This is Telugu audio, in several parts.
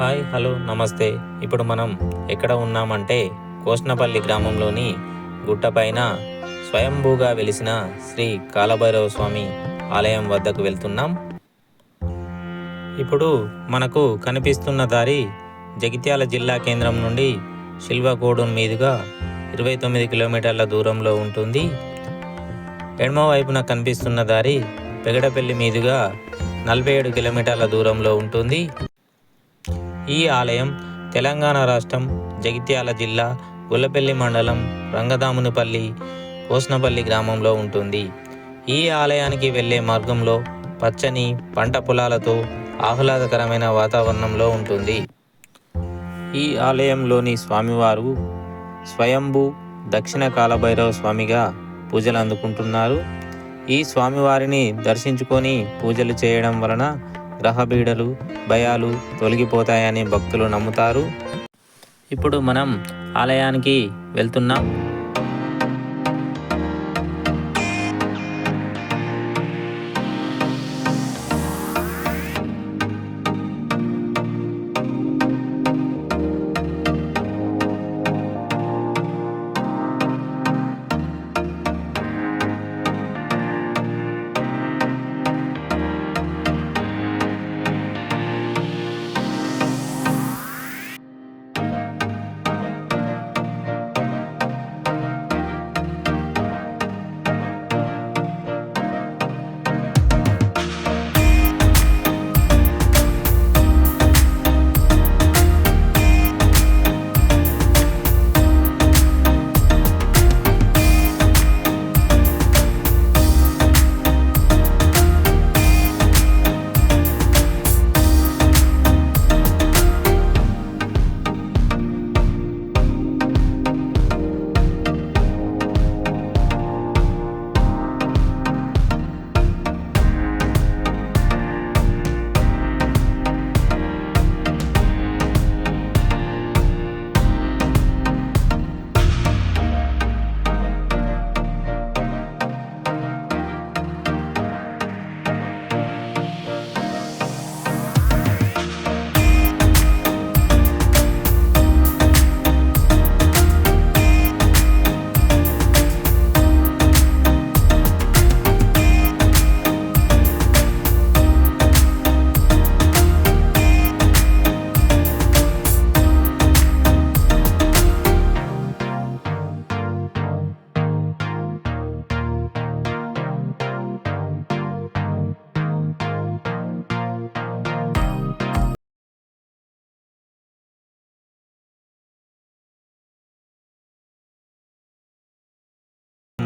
హాయ్ హలో నమస్తే. ఇప్పుడు మనం ఎక్కడ ఉన్నామంటే కోస్నపల్లి గ్రామంలోని గుట్టపైన స్వయంభూగా వెలిసిన శ్రీ కాలభైరవ స్వామి ఆలయం వద్దకు వెళ్తున్నాం. ఇప్పుడు మనకు కనిపిస్తున్న దారి జగిత్యాల జిల్లా కేంద్రం నుండి శిల్వకోడూన్ మీదుగా ఇరవై తొమ్మిది కిలోమీటర్ల దూరంలో ఉంటుంది. ఎడమ వైపున కనిపిస్తున్న దారి పెగడపల్లి మీదుగా నలభై ఏడు కిలోమీటర్ల దూరంలో ఉంటుంది. ఈ ఆలయం తెలంగాణ రాష్ట్రం జగిత్యాల జిల్లా గుల్లపల్లి మండలం రంగదామునిపల్లి కోస్నపల్లి గ్రామంలో ఉంటుంది. ఈ ఆలయానికి వెళ్ళే మార్గంలో పచ్చని పంట పొలాలతో ఆహ్లాదకరమైన వాతావరణంలో ఉంటుంది. ఈ ఆలయంలోని స్వామివారు స్వయంభూ దక్షిణ కాలభైరవ స్వామిగా పూజలు అందుకుంటున్నారు. ఈ స్వామివారిని దర్శించుకొని పూజలు చేయడం వలన గ్రహపీడలు భయాలు తొలగిపోతాయని భక్తులు నమ్ముతారు. ఇప్పుడు మనం ఆలయానికి వెళ్తున్నాం.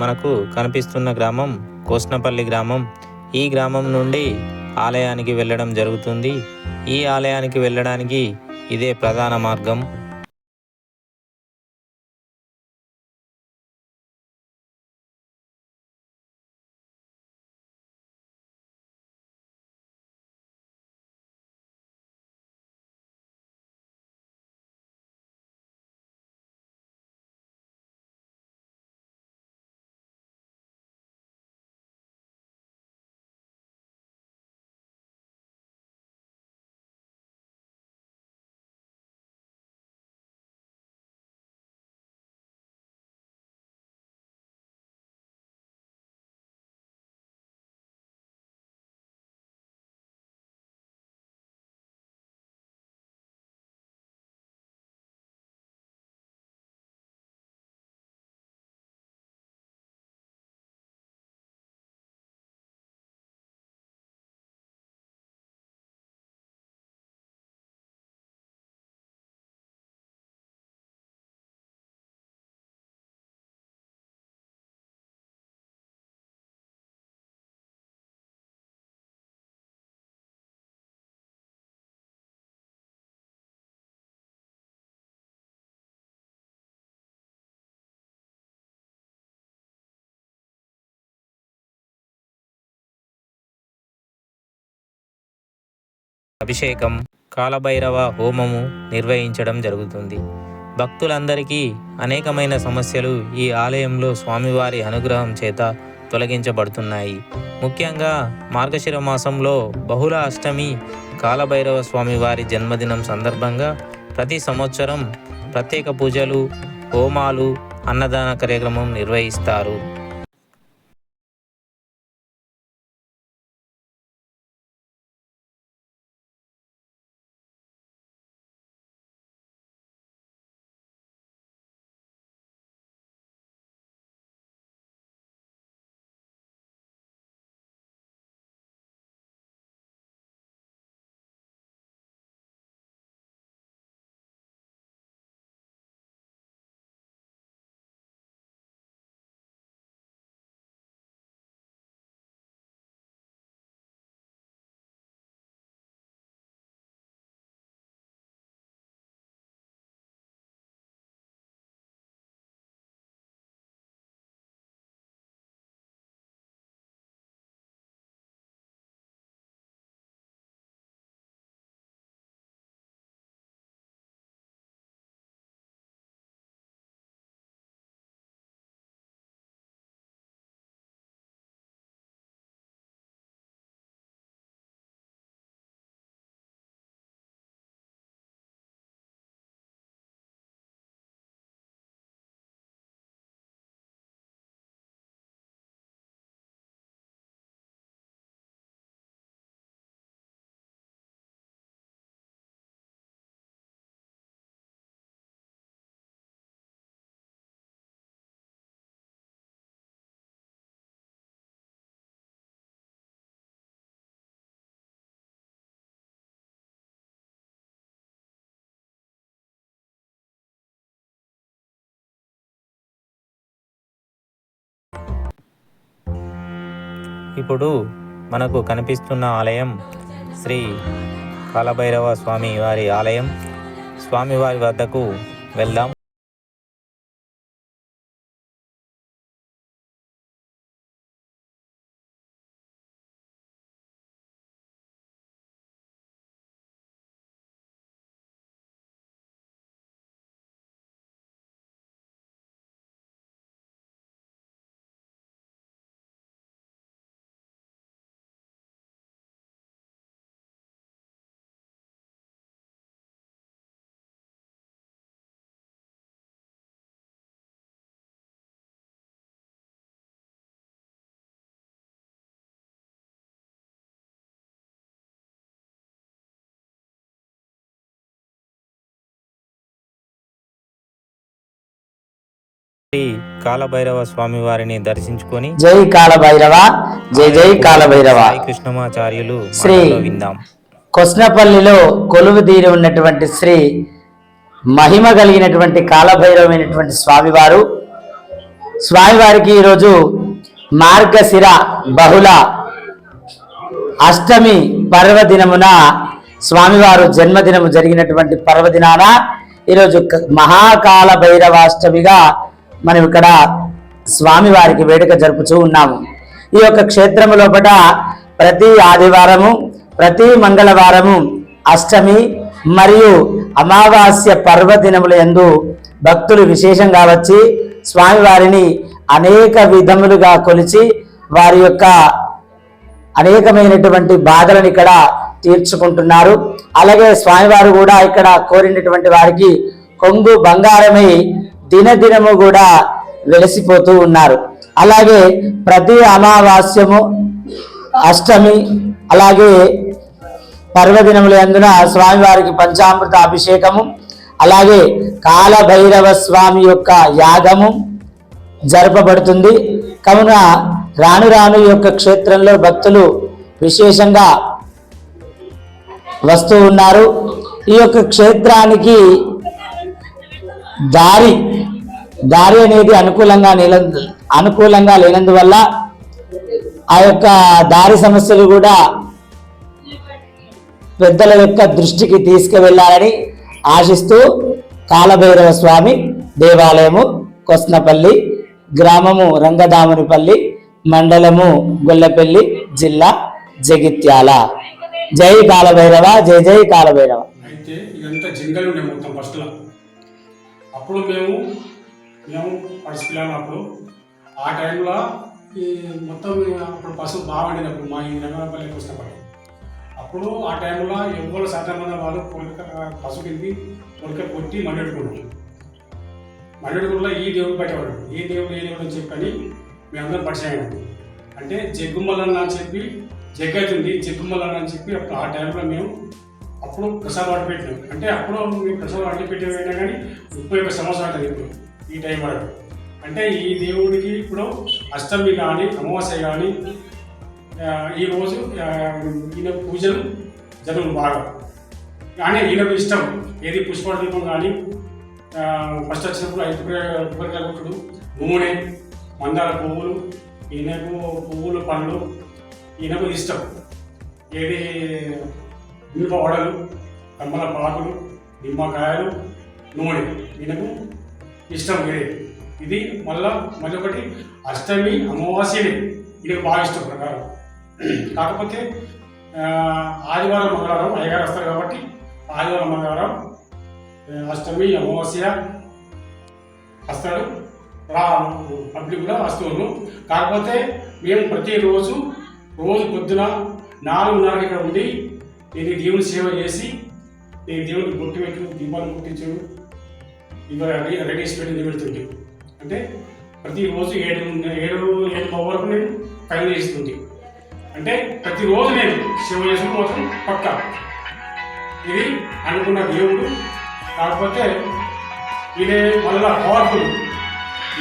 మనకు కనిపిస్తున్న గ్రామం కోస్నపల్లి గ్రామం. ఈ గ్రామం నుండి ఆలయానికి వెళ్ళడం జరుగుతుంది. ఈ ఆలయానికి వెళ్ళడానికి ఇదే ప్రధాన మార్గం. అభిషేకం కాలభైరవ హోమము నిర్వహించడం జరుగుతుంది. భక్తులందరికీ అనేకమైన సమస్యలు ఈ ఆలయంలో స్వామివారి అనుగ్రహం చేత తొలగించబడుతున్నాయి. ముఖ్యంగా మార్గశిర మాసంలో బహుళ అష్టమి కాలభైరవ స్వామివారి జన్మదినం సందర్భంగా ప్రతి సంవత్సరం ప్రత్యేక పూజలు హోమాలు అన్నదాన కార్యక్రమం నిర్వహిస్తారు. ఇప్పుడు మనకు కనిపిస్తున్న ఆలయం శ్రీ కాలభైరవ స్వామి వారి ఆలయం. స్వామివారి వద్దకు వెళ్దాం. కాలభైరవ స్వామి వారిని దర్శించుకొని జై కాలభైరవ జై జై కాలభైరవ. కృష్ణమాచార్యులు శ్రీ విందాం. కొస్నపల్లిలో కొలువు తీరి ఉన్నటువంటి శ్రీ మహిమ కలిగినటువంటి కాలభైరవమైనటువంటి స్వామివారు. స్వామివారికి ఈరోజు మార్గశిర బహుళ అష్టమి పర్వదినమున స్వామివారు జన్మదినము జరిగినటువంటి పర్వదినాన ఈరోజు మహాకాల భైరవాష్టమిగా మనం ఇక్కడ స్వామివారికి వేడుక జరుపుతూ ఉన్నాము. ఈ యొక్క క్షేత్రము లోపల ప్రతి ఆదివారము ప్రతి మంగళవారము అష్టమి మరియు అమావాస్య పర్వదినముల యందు భక్తులు విశేషంగా వచ్చి స్వామివారిని అనేక విధములుగా కొలిచి వారి యొక్క అనేకమైనటువంటి బాధలను ఇక్కడ తీర్చుకుంటున్నారు. అలాగే స్వామివారు కూడా ఇక్కడ కోరినటువంటి వారికి కొంగు బంగారమై దినదినము కూడా వెలసిపోతూ ఉన్నారు. అలాగే ప్రతి అమావాస్యము అష్టమి అలాగే పర్వదినముల అందున స్వామివారికి పంచామృత అభిషేకము అలాగే కాలభైరవ స్వామి యొక్క యాగము జరపబడుతుంది. కావున రాను రాను యొక్క క్షేత్రంలో భక్తులు విశేషంగా వస్తూ ఉన్నారు. ఈ యొక్క క్షేత్రానికి దారి దారి అనేది అనుకూలంగా అనుకూలంగా లేనందువల్ల ఆ యొక్క దారి సమస్యలు కూడా పెద్దల యొక్క దృష్టికి తీసుకువెళ్ళాలని ఆశిస్తూ కాలభైరవ స్వామి దేవాలయము కొస్నపల్లి గ్రామము రంగదామునిపల్లి మండలము గొల్లపల్లి జిల్లా జగిత్యాల. జై కాలభైరవ జై జై కాలభైరవ. అయితే ఇదంతా జంగల్ ఉండే మొత్తం ఫస్ట్లో. అప్పుడు మేము మేము పడిచిపోయాము అప్పుడు. ఆ టైంలో ఈ మొత్తం అప్పుడు పశువు బాగుండినప్పుడు మా ఈ రంగపల్లి వచ్చినప్పుడు అప్పుడు ఆ టైంలో ఎవరు సాధారణ వాళ్ళు పొలిక పశువు కింది పొలిక కొట్టి మండెడుకున్నాం మండెడుకుల్లో ఈ దేవుడు పట్టేవాడు ఈ దేవుడు ఏ దేవుడు అని చెప్పని మేమందరం పరిచయం అంటే జగ్గుమ్మలన్న అని చెప్పి జగ్గైతుంది అవుతుంది జగ్గుమ్మలన్న అని చెప్పి అప్పుడు ఆ టైంలో మేము అప్పుడు ప్రసాదం వాడి పెట్టినాం అంటే అప్పుడు మేము ప్రసాదం వాడి పెట్టేవైనా కానీ ముప్పై ఒక సంవత్సరాలు ఇప్పుడు. ఈ టైం వరకు. అంటే ఈ దేవుడికి ఇప్పుడు అష్టమి కానీ అమావాస్య కానీ ఈరోజు ఈయన పూజలు జరుగును బాగా కానీ ఈయనకు ఇష్టం. ఏది పుష్పదీపం కానీ ఫస్ట్ వచ్చినప్పుడు ఐదు కొబ్బరికాయ కొట్టుడు నూనె మందార పువ్వులు ఈయనకు పువ్వులు పండ్లు ఈయనకు ఇష్టం. ఏది మిరప వడలు కమ్మల పాకులు నిమ్మకాయలు నూనె ఈయనకు ఇష్టం ఇదే. ఇది మళ్ళా మళ్ళీ అష్టమి అమావాస్యనే ఇది బాగా ఇష్టం ప్రకారం. కాకపోతే ఆదివారం మంగళవారం అయ్యగారు వస్తారు కాబట్టి ఆదివారం మంగళవారం అష్టమి అమావాస్య వస్తాడు. రా పబ్లిక్ కూడా వస్తువులు కాకపోతే మేము ప్రతిరోజు రోజు పొద్దున నాలుగున్నరకి ఇక్కడ ఉండి నేను దేవుని సేవ చేసి నేను దేవుడికి బొట్టు పెట్టు దీపాలు ముట్టించు ఇవర్ రెడీ రెడీ చేసి పెట్టి పెడుతుంది అంటే ప్రతిరోజు ఏడు ఏడు ఏడు పది వరకు నేను పైన చేస్తుంది. అంటే ప్రతిరోజు నేను సేవ చేసిన కోసం పక్క. ఇది అనుకున్న దేవుడు. కాకపోతే ఇదే వల్ల పవర్ఫుల్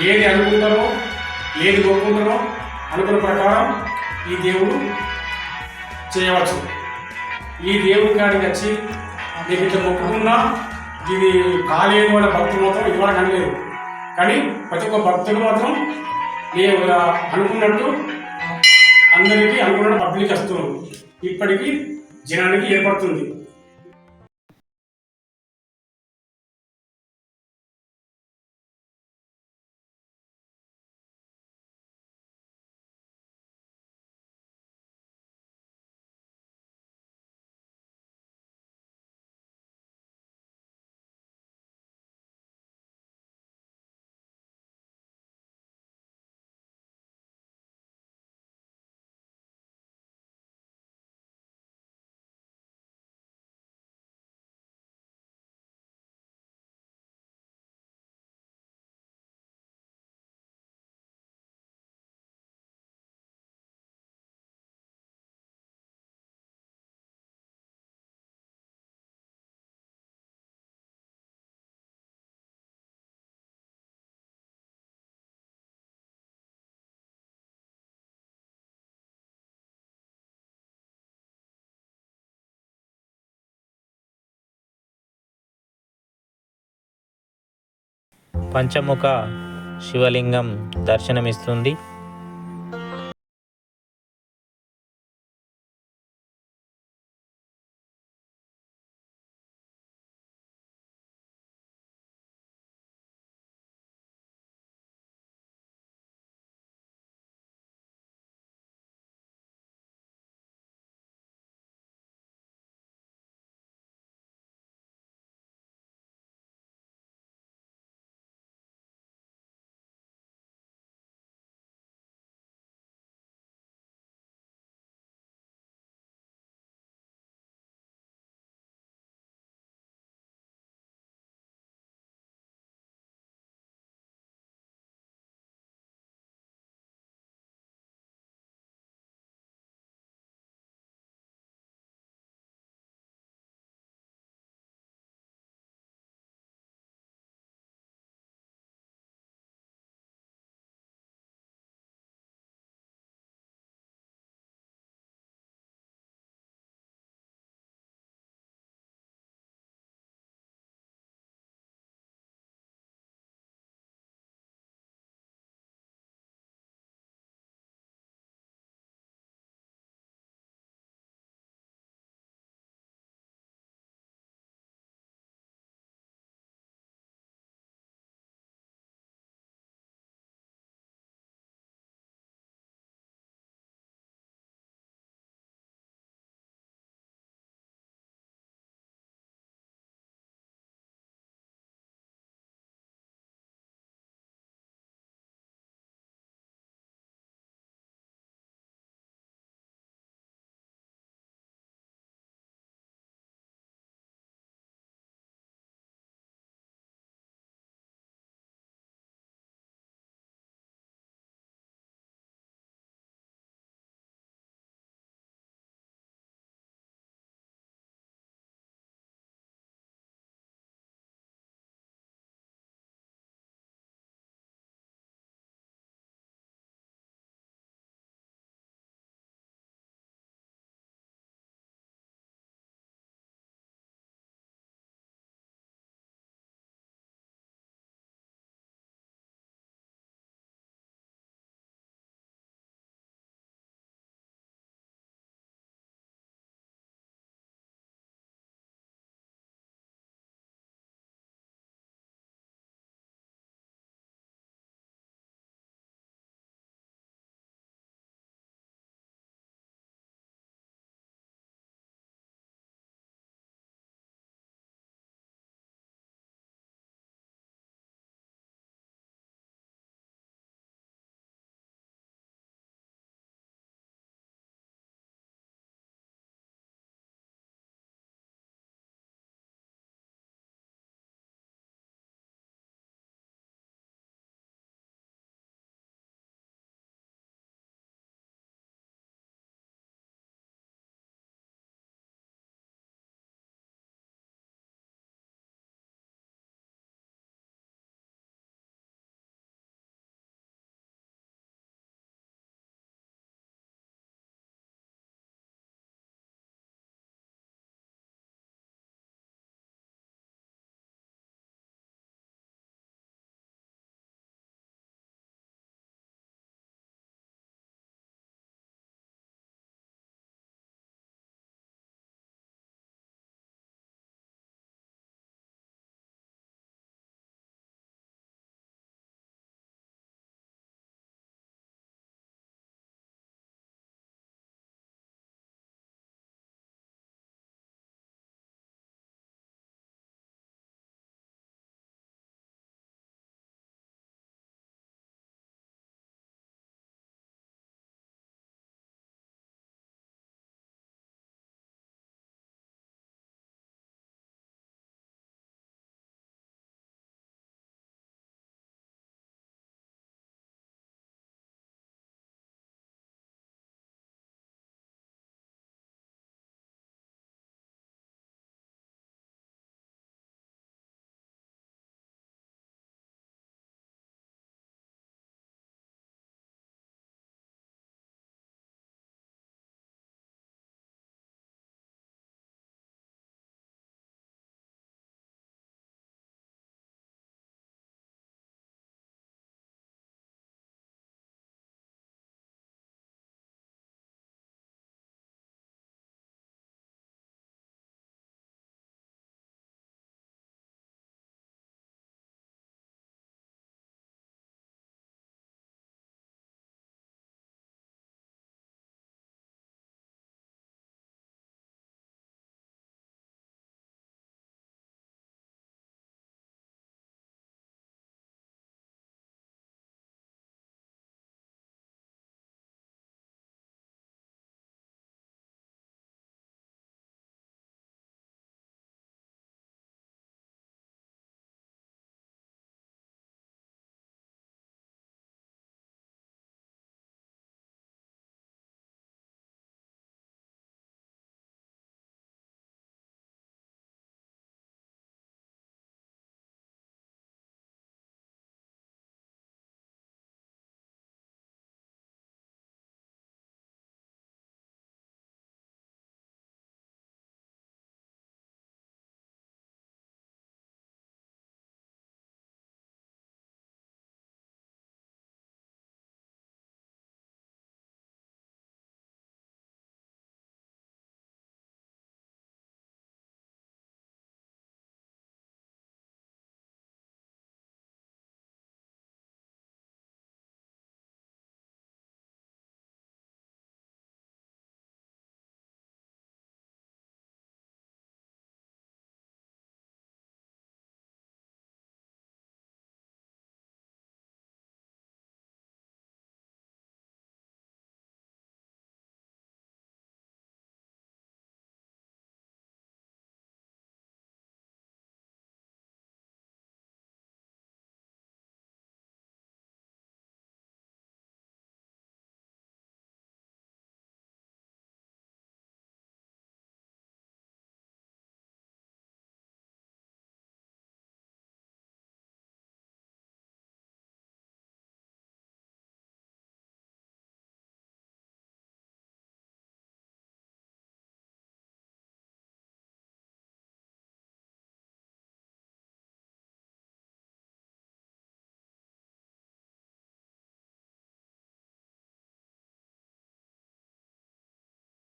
ఏది అనుకుంటారో ఏది కోరుకుంటారో అనుకున్న ప్రకారం ఈ దేవుడు చేయవచ్చు. ఈ దేవుడి కాడికి వచ్చి నీకు ఇట్లా మొక్కుకున్నా ఇది కాలేని వాళ్ళ భక్తులు మాత్రం ఇవాళ కనలేదు కానీ ప్రతి ఒక్క భక్తులు మాత్రం నేను అనుకున్నట్టు అందరికీ అనుకున్న పబ్లిక్ వస్తున్నారు. ఇప్పటికీ జనానికి ఏర్పడుతుంది. పంచముఖ శివలింగం దర్శనమిస్తుంది.